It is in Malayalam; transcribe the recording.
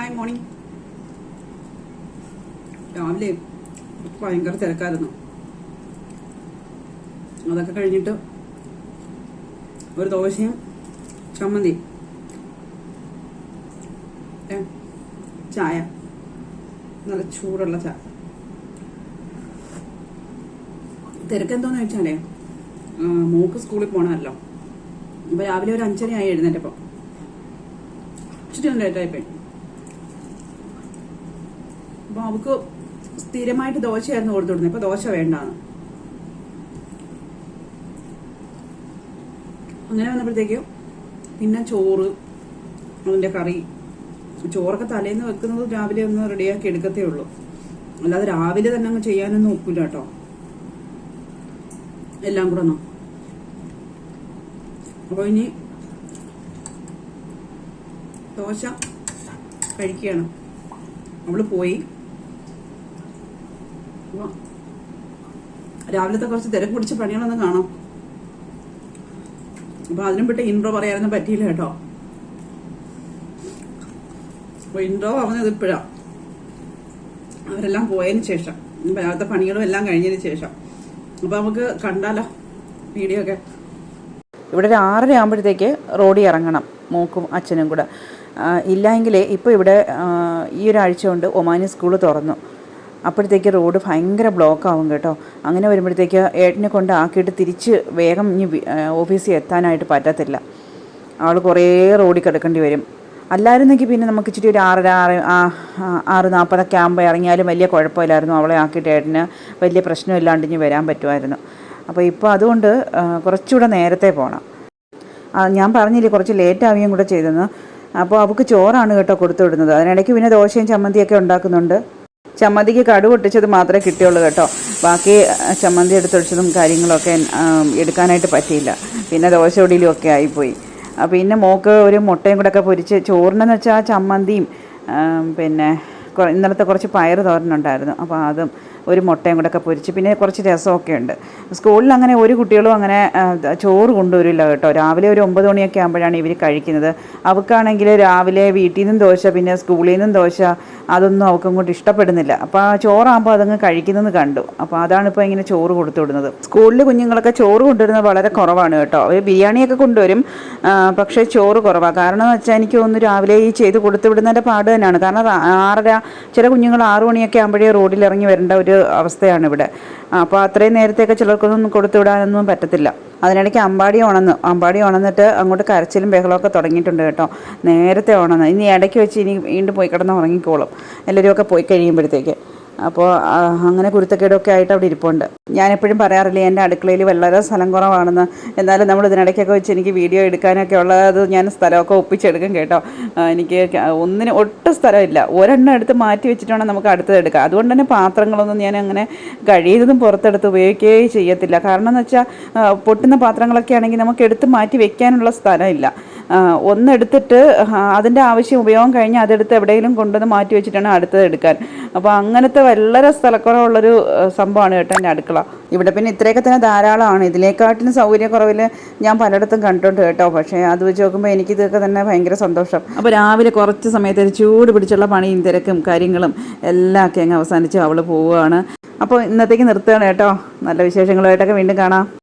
ഹായ് മോർണിംഗ് രാവിലെ ഭയങ്കര തിരക്കായിരുന്നു. അതൊക്കെ കഴിഞ്ഞിട്ട് ഒരു ദോശയും ചമ്മന്തി ചായ നല്ല ചൂടുള്ള ചായ. തിരക്കെന്തോന്ന് ആ, മോക്ക് സ്കൂളിൽ പോകണമല്ലോ അപ്പൊ രാവിലെ ഒരു അഞ്ചരയായി എഴുന്നേറ്റപ്പോ. ഇച്ചിരി ഒന്ന് ലേറ്റായിപ്പോയി അപ്പൊ അവക്ക് സ്ഥിരമായിട്ട് ദോശയായിരുന്നു കൊടുത്തുവിടുന്നത് ഇപ്പൊ ദോശ വേണ്ടാന്ന്. അങ്ങനെ വന്നപ്പോഴത്തേക്കും പിന്നെ ചോറ് അതിന്റെ കറി. ചോറൊക്കെ തലേന്ന് വെക്കുന്നത് രാവിലെ ഒന്ന് റെഡിയാക്കി എടുക്കത്തേ ഉള്ളൂ. അല്ലാതെ രാവിലെ തന്നെ അങ്ങ് ചെയ്യാനൊന്നും ഒക്കില്ല കേട്ടോ. എല്ലാം കൂടെ ഒന്നും. അപ്പൊ ഇനി ദോശ കഴിക്കുകയാണ്. അവൾ പോയി. രാവിലത്തെ കുറച്ച് തിരക്ക് പിടിച്ച പണികളൊന്നും കാണാം. അപ്പൊ അതിനും വിട്ട് ഇൻട്രോ പറയാനൊന്നും പറ്റിയില്ല കേട്ടോ. ഇൻട്രോ പറഞ്ഞത് ഇപ്പോഴാ. അവരെല്ലാം പോയതിന് ശേഷം. രാവിലത്തെ പണികളും എല്ലാം കഴിഞ്ഞതിന് ശേഷം. അപ്പൊ നമുക്ക് കണ്ടാലോ വീഡിയോ ഒക്കെ. ഇവിടെ ഒരു ആറര ആകുമ്പോഴത്തേക്ക് റോഡിൽ ഇറങ്ങണം മൂക്കും അച്ഛനും കൂടെ. ഇല്ലെങ്കിൽ ഇപ്പോൾ ഇവിടെ ഈ ഒരാഴ്ച കൊണ്ട് ഒമാനി സ്കൂൾ തുറന്നു. അപ്പോഴത്തേക്ക് റോഡ് ഭയങ്കര ബ്ലോക്ക് ആവും കേട്ടോ. അങ്ങനെ വരുമ്പോഴത്തേക്ക് ഏട്ടനെ കൊണ്ട് ആക്കിയിട്ട് തിരിച്ച് വേഗം ഇനി ഓഫീസിൽ എത്താനായിട്ട് പറ്റത്തില്ല. ആൾ കുറേ റോഡിൽ കിടക്കേണ്ടി വരും. അല്ലായിരുന്നെങ്കിൽ പിന്നെ നമുക്ക് ഇച്ചിരി ഒരു ആറര ആറ് ആറ് നാൽപ്പതൊക്കെ ആകുമ്പോൾ ഇറങ്ങിയാലും വലിയ കുഴപ്പമില്ലായിരുന്നു. അവളെ ആക്കിയിട്ട് ഏട്ടന് വലിയ പ്രശ്നമില്ലാണ്ട് ഇനി വരാൻ പറ്റുമായിരുന്നു. അപ്പോൾ ഇപ്പോൾ അതുകൊണ്ട് കുറച്ചുകൂടെ നേരത്തെ പോകണം ഞാൻ പറഞ്ഞില്ലേ കുറച്ച് ലേറ്റ് ആവുകയും കൂടെ ചെയ്തെന്ന്. അപ്പോൾ അവൾക്ക് ചോറാണ് കേട്ടോ കൊടുത്തു വിടുന്നത്. അതിനിടയ്ക്ക് പിന്നെ ദോശയും ചമ്മന്തിയൊക്കെ ഉണ്ടാക്കുന്നുണ്ട്. ചമ്മന്തിക്ക് കടു പൊട്ടിച്ചത് മാത്രമേ കിട്ടിയുള്ളൂ കേട്ടോ. ബാക്കി ചമ്മന്തി എടുത്തൊഴിച്ചതും കാര്യങ്ങളൊക്കെ എടുക്കാനായിട്ട് പറ്റിയില്ല. പിന്നെ ദോശ ഒടിയിലും ഒക്കെ ആയിപ്പോയി. പിന്നെ മോക്ക് ഒരു മുട്ടയും കൂടെ ഒക്കെ പൊരിച്ച് ചോറിനെന്ന് വെച്ചാൽ ചമ്മന്തിയും പിന്നെ ഇന്നലത്തെ കുറച്ച് പയർ തോരനുണ്ടായിരുന്നു. അപ്പോൾ അതും ഒരു മുട്ടയും കൂടെ ഒക്കെ പൊരിച്ച്. പിന്നെ കുറച്ച് രസമൊക്കെ ഉണ്ട്. സ്കൂളിൽ അങ്ങനെ ഒരു കുട്ടികളും അങ്ങനെ ചോറ് കൊണ്ടുവരില്ല കേട്ടോ. രാവിലെ ഒരു ഒമ്പത് മണിയൊക്കെ ആകുമ്പോഴാണ് ഇവർ കഴിക്കുന്നത്. അവൾക്കാണെങ്കിൽ രാവിലെ വീട്ടിൽ നിന്നും ദോശ പിന്നെ സ്കൂളിൽ നിന്നും ദോശ അതൊന്നും അവൾക്ക് അങ്ങോട്ട് ഇഷ്ടപ്പെടുന്നില്ല. അപ്പോൾ ആ ചോറാകുമ്പോൾ അതങ്ങ് കഴിക്കുന്നത് കണ്ടു. അപ്പോൾ അതാണ് ഇപ്പോൾ ഇങ്ങനെ ചോറ് കൊടുത്തു വിടുന്നത്. സ്കൂളിൽ കുഞ്ഞുങ്ങളൊക്കെ ചോറ് കൊണ്ടുവരുന്നത് വളരെ കുറവാണ് കേട്ടോ. അവർ ബിരിയാണിയൊക്കെ കൊണ്ടുവരും പക്ഷേ ചോറ് കുറവാണ് കാരണം എന്ന് വെച്ചാൽ എനിക്ക് തോന്നുന്നു രാവിലെ ഈ ചെയ്ത് കൊടുത്തു വിടുന്നതിന്റെ പാട് തന്നെയാണ്. കാരണം ആറര ചില കുഞ്ഞുങ്ങൾ ആറു മണിയൊക്കെ ആകുമ്പോഴേ റോഡിൽ ഇറങ്ങി വരേണ്ട ഒരു അവസ്ഥയാണ് ഇവിടെ. അപ്പോൾ അത്രയും നേരത്തെയൊക്കെ ചിലർക്കൊന്നും കൊടുത്തു വിടാനൊന്നും പറ്റത്തില്ല. അതിനിടയ്ക്ക് അമ്പാടി ഉണന്നു അമ്പാടി ഉണന്നിട്ട് അങ്ങോട്ട് കരച്ചിലും ബഹളമൊക്കെ തുടങ്ങിയിട്ടുണ്ട് കേട്ടോ. നേരത്തെ ഉണന്ന് ഇനി ഇടയ്ക്ക് വെച്ച് ഇനി വീണ്ടും പോയി കിടന്ന് ഉറങ്ങിക്കോളും. എല്ലാവരും ഒക്കെ പോയി കഴിയുമ്പോഴത്തേക്ക്. അപ്പോൾ അങ്ങനെ കുരുത്തക്കേടൊക്കെ ആയിട്ട് അവിടെ ഇരിപ്പുണ്ട്. ഞാനെപ്പോഴും പറയാറില്ല എന്റെ അടുക്കളയിൽ വളരെ സ്ഥലം കുറവാണെന്ന്. എന്നാലും നമ്മൾ ഇതിനിടയ്ക്കൊക്കെ വെച്ച് എനിക്ക് വീഡിയോ എടുക്കാനൊക്കെ ഉള്ളത് ഞാൻ സ്ഥലമൊക്കെ ഒപ്പിച്ചെടുക്കും കേട്ടോ. എനിക്ക് ഒന്നിന് ഒട്ടും സ്ഥലമില്ല. ഒരെണ്ണം എടുത്ത് മാറ്റി വെച്ചിട്ടാണ് നമുക്ക് അടുത്തത് എടുക്കുക. അതുകൊണ്ട് തന്നെ പാത്രങ്ങളൊന്നും ഞാൻ അങ്ങനെ കഴിയുന്നതും പുറത്തെടുത്ത് ഉപയോഗിക്കുകയേ ചെയ്യത്തില്ല. കാരണം എന്ന് വെച്ചാൽ പൊട്ടുന്ന പാത്രങ്ങളൊക്കെ ആണെങ്കിൽ നമുക്ക് എടുത്ത് മാറ്റി വെക്കാനുള്ള സ്ഥലമില്ല. ഒന്നെടുത്തിട്ട് അതിന്റെ ആവശ്യം ഉപയോഗം കഴിഞ്ഞ് അതെടുത്ത് എവിടെയെങ്കിലും കൊണ്ടുവന്ന് മാറ്റി വെച്ചിട്ടാണ് അടുത്തത് എടുക്കാൻ. അപ്പോൾ അങ്ങനത്തെ വളരെ സ്ഥലക്കുറവുള്ളൊരു സംഭവമാണ് കേട്ടോ എന്റെ അടുക്കള. ഇവിടെ പിന്നെ ഇത്രയൊക്കെ തന്നെ ധാരാളമാണ്. ഇതിലേക്കാട്ടിലും സൗകര്യക്കുറവിൽ ഞാൻ പലയിടത്തും കണ്ടിട്ടുണ്ട് കേട്ടോ. പക്ഷേ അത് വെച്ച് നോക്കുമ്പോൾ എനിക്ക് ഇതൊക്കെ തന്നെ ഭയങ്കര സന്തോഷം. അപ്പോൾ രാവിലെ കുറച്ച് സമയത്ത് ഒരു ചൂട് പിടിച്ചുള്ള പണിയും തിരക്കും കാര്യങ്ങളും എല്ലാം ഒക്കെ അങ്ങ് അവസാനിച്ച് അവൾ പോവുകയാണ്. അപ്പോൾ ഇന്നത്തേക്ക് നിർത്തുകയാണ് കേട്ടോ. നല്ല വിശേഷങ്ങളുമായിട്ടൊക്കെ വീണ്ടും കാണാം.